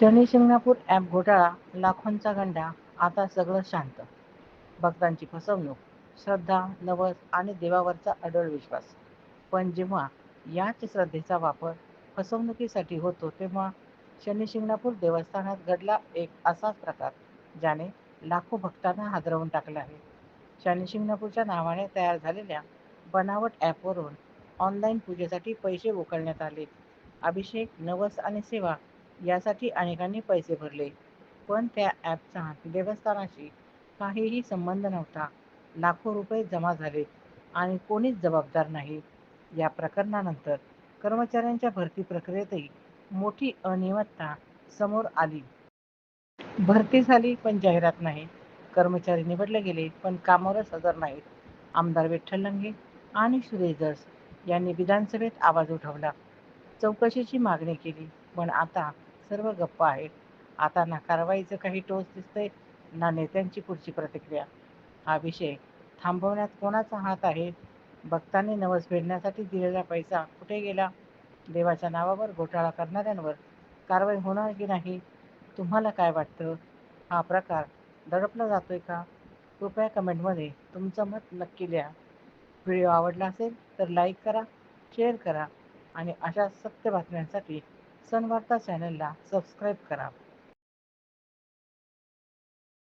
Shani Shingnapur app घोटाळा लाखोंचा गंडा आता सगळं शांत. भक्तांची फसवणूक श्रद्धा नवस आणि देवावरचा अडळ विश्वास. पण जेव्हा याच श्रद्धेचा वापर फसवणुकीसाठी होतो तेव्हा शनी शिंगणापूर देवस्थानात घडला एक असाच प्रकार ज्याने लाखो भक्तांना हादरवून टाकला आहे. शनी शिंगणापूरच्या नावाने तयार झालेल्या बनावट ॲपवरून ऑनलाईन पूजेसाठी पैसे उकळण्यात आले. अभिषेक नवस आणि सेवा यासाठी अनेकांनी पैसे भरले. पण त्या ॲपचा देवस्थानाशी काहीही संबंध नव्हता. लाखो रुपये जमा झाले आणि कोणीच जबाबदार नाही. या प्रकरणानंतर कर्मचाऱ्यांच्या भरती प्रक्रियेतही मोठी अनियमितता समोर आली. भरती झाली पण जाहिरात नाही. कर्मचारी निवडले गेले पण कामावरच हजर नाहीत. आमदार विठ्ठल लंगे आणि सुरेश दस यांनी विधानसभेत आवाज उठवला. चौकशीची मागणी केली पण आता सर्व गप्प आहेत. आता ना कारवाईचं काही टोच दिसतंय ना नेत्यांची पुढची प्रतिक्रिया. हा विषय थांबवण्यात कोणाचा हात आहे? भक्तांनी नवस फेडण्यासाठी दिलेला पैसा कुठे गेला? देवाच्या नावावर घोटाळा करणाऱ्यांवर कारवाई होणार की नाही? तुम्हाला काय वाटतं? हा प्रकार दडपला जातोय का? कृपया कमेंटमध्ये तुमचं मत नक्की लिहा. व्हिडिओ आवडला असेल तर लाईक करा शेअर करा आणि अशा सत्य बातम्यांसाठी सनवार्ता चॅनलला सबस्क्राईब करा.